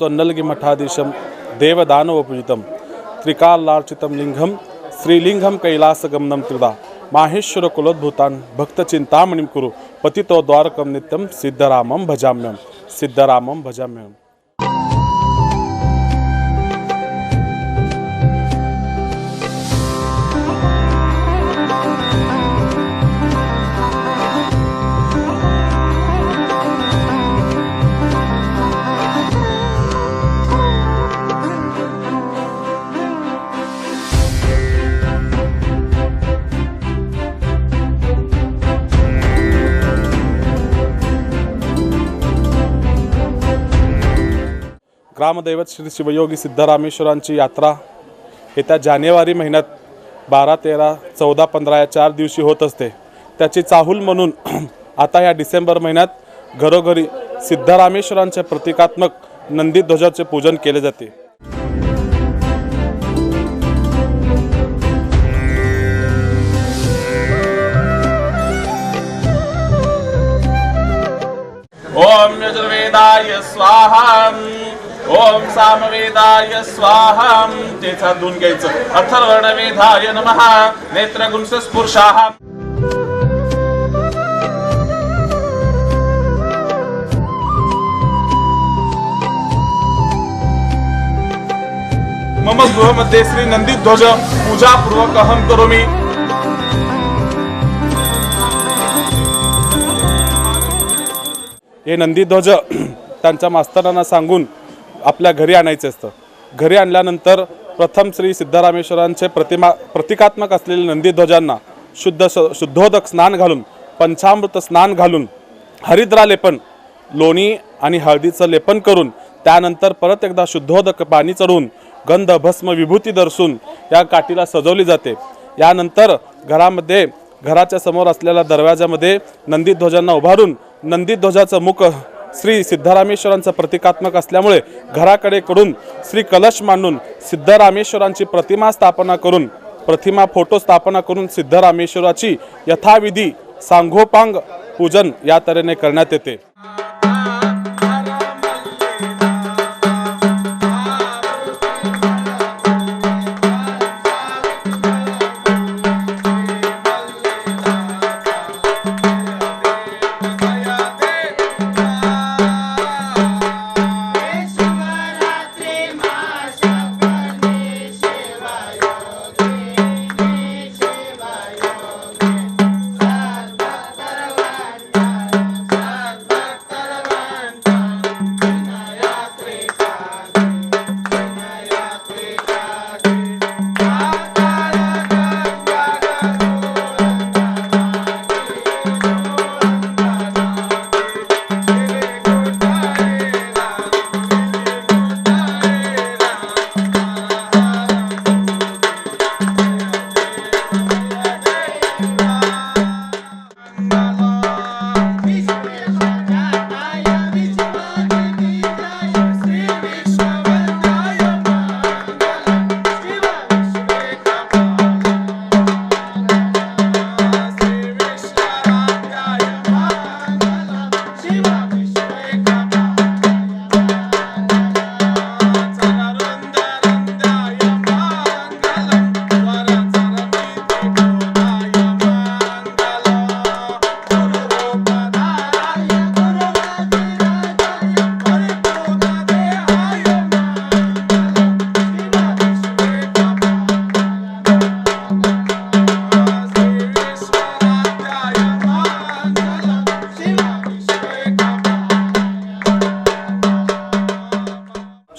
स्वन्नलगी मठाधीशं देवदानवपूजितं त्रिकालार्चितं लिङ्गं श्रीलिङ्गं कैलासगमनं त्रिदा माहेश्वरकुलोद्भूतान् भक्तचिन्तामणिं कुरु पतितो द्वारकं नित्यं सिद्धरामं भजाम्यं। सिद्धरामं भजाम्यम्। रामदैवत श्री शिवयोगी सिद्धरामेश्वरांची यात्रा येत्या जानेवारी महिन्यात बारा तेरा चौदा पंधरा या चार दिवशी होत असते. त्याची चाहूल म्हणून आता या डिसेंबर महिन्यात घरोघरी सिद्धरामेश्वरांचे प्रतिकात्मक नंदी ध्वजाचे पूजन केले जाते. ओम यजुर्वेदाय स्वाहा ओम सामवेदाय स्वाहा। तेच हात घ्यायचं. अथर्वण नमहा नमः। नेत्रगुंस स्पुर्षाः मम गृहमध्ये श्री नंदी ध्वज पूजा पूर्वक अहम करोमी। हे नंदीध्वज त्यांच्या मास्तरांना सांगून आपल्या घरी आणायचे असतं. घरी आणल्यानंतर प्रथम श्री सिद्धरामेश्वरांचे प्रतिमा प्रतिकात्मक असलेल्या नंदीध्वजांना शुद्ध स- शुद्धोदक स्नान घालून पंचामृत स्नान घालून हरिद्रा लेपन लोणी आणि हळदीचं लेपन करून त्यानंतर परत एकदा शुद्धोदक पाणी चढवून गंध भस्म विभूती दर्शून या काठीला सजवली जाते. यानंतर घरामध्ये घराच्या समोर असलेल्या दरवाजामध्ये नंदीध्वजांना उभारून नंदीध्वजाचं मुख श्री सिद्धरामेश्वरांचं प्रतिकात्मक असल्यामुळे घराकडे कडून श्री कलश मांडून सिद्धरामेश्वरांची प्रतिमा स्थापना करून प्रतिमा फोटो स्थापना करून सिद्धरामेश्वराची यथाविधी सांगोपांग पूजन या तऱ्हेने करण्यात येते.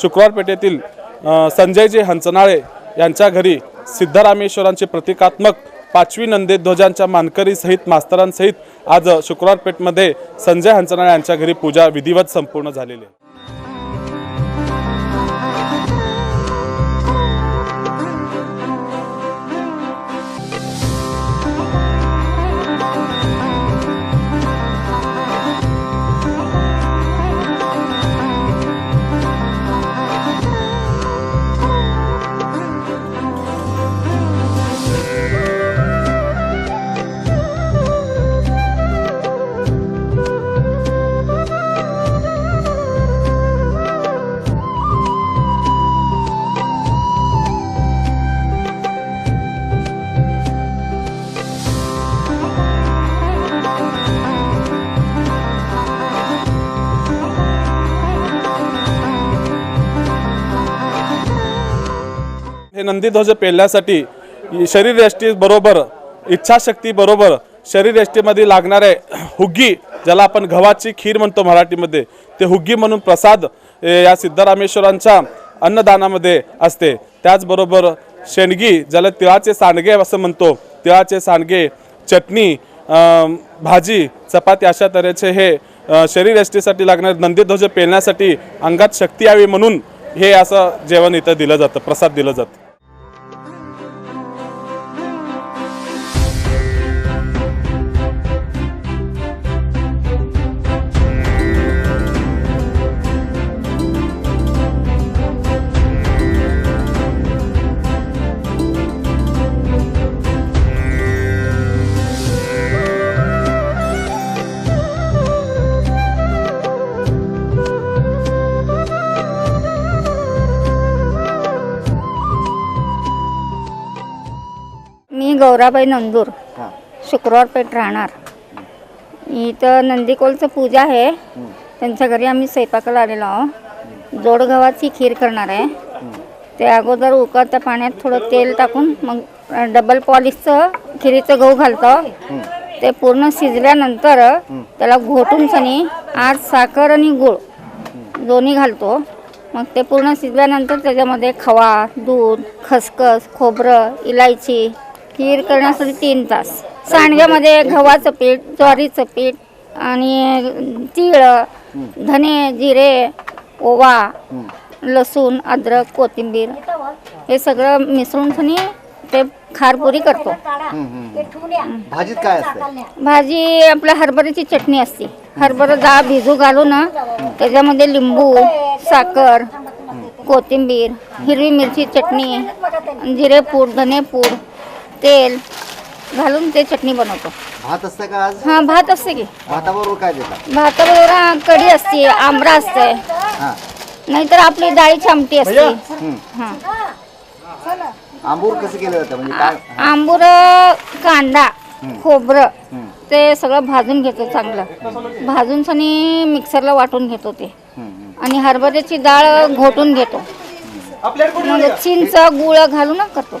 शुक्रवार पेठेतील संजयजी हंचनाळे यांच्या घरी सिद्धरामेश्वरांचे प्रतिकात्मक पाचवी नंदे ध्वजांच्या मानकरीसहित मास्तरांसहित आज शुक्रवारपेठमध्ये संजय हंचनाळे यांच्या घरी पूजा विधिवत संपूर्ण झालेली आहे. हे नंदीध्वज पेलण्यासाठी शरीर बरोबर इच्छाशक्ती बरोबर शरीर यष्टीमध्ये लागणारे हुग्गी ज्याला आपण गव्हाची खीर म्हणतो मराठीमध्ये ते हुग्गी म्हणून प्रसाद या सिद्धरामेश्वरांच्या अन्नदानामध्ये असते. त्याचबरोबर शेणगी ज्याला तिळाचे सांडगे असं म्हणतो तिळाचे सांडगे चटणी भाजी चपाती अशा तऱ्हेचे हे अ, शरीर यष्टीसाठी लागणारे नंदीध्वज पेलण्यासाठी अंगात शक्ती यावी म्हणून हे असं जेवण इथं दिलं जातं प्रसाद दिलं जातं. मी गौराबाई नंदूर शुक्रवार पेठ राहणार. इथं नंदीकोलचं पूजा आहे. त्यांच्या घरी आम्ही स्वयंपाकाला आलेलो आहो जोड गव्हाची खीर करणार आहे. ते अगोदर उकळत्या पाण्यात थोडं तेल टाकून मग डबल पॉलिशचं खिरीचं गहू घालतो. ते पूर्ण शिजल्यानंतर त्याला घोटून सनी आत साखर आणि गूळ दोन्ही घालतो. मग ते पूर्ण शिजल्यानंतर त्याच्यामध्ये खवा दूध खसखस खोबरं इलायची खीर करण्यासाठी तीन तास. सांडग्यामध्ये गव्हाचं पीठ ज्वारीचं पीठ आणि तीळ धने जिरे ओवा लसूण अद्रक कोथिंबीर हे सगळं मिसळून सनी ते खारपुरी करतो. भाजीत काय असतं? भाजी आपल्या हरभऱ्याची चटणी असते. हरभरा डाळ भिजू घालून त्याच्यामध्ये लिंबू साखर कोथिंबीर हिरवी मिरची चटणी जिरेपूड धनेपूड तेल घालून ते चटणी बनवतो. भात असतं का आज? हां भात असते की. भाताबरोबर काय देतात भाताबरोबर कढी असते आंबरा असते. हा. नाहीतर आपली डाळीची आमटी असते. हां. आंबूर कसं केलं जातं? म्हणजे काय? आंबूर कांदा खोबरं ते सगळं भाजून घेतो चांगलं. भाजून सनी मिक्सरला वाटून घेतो ते. आणि हरभऱ्याची डाळ घोटून घेतो. मग चिंच गुळ घालून करतो.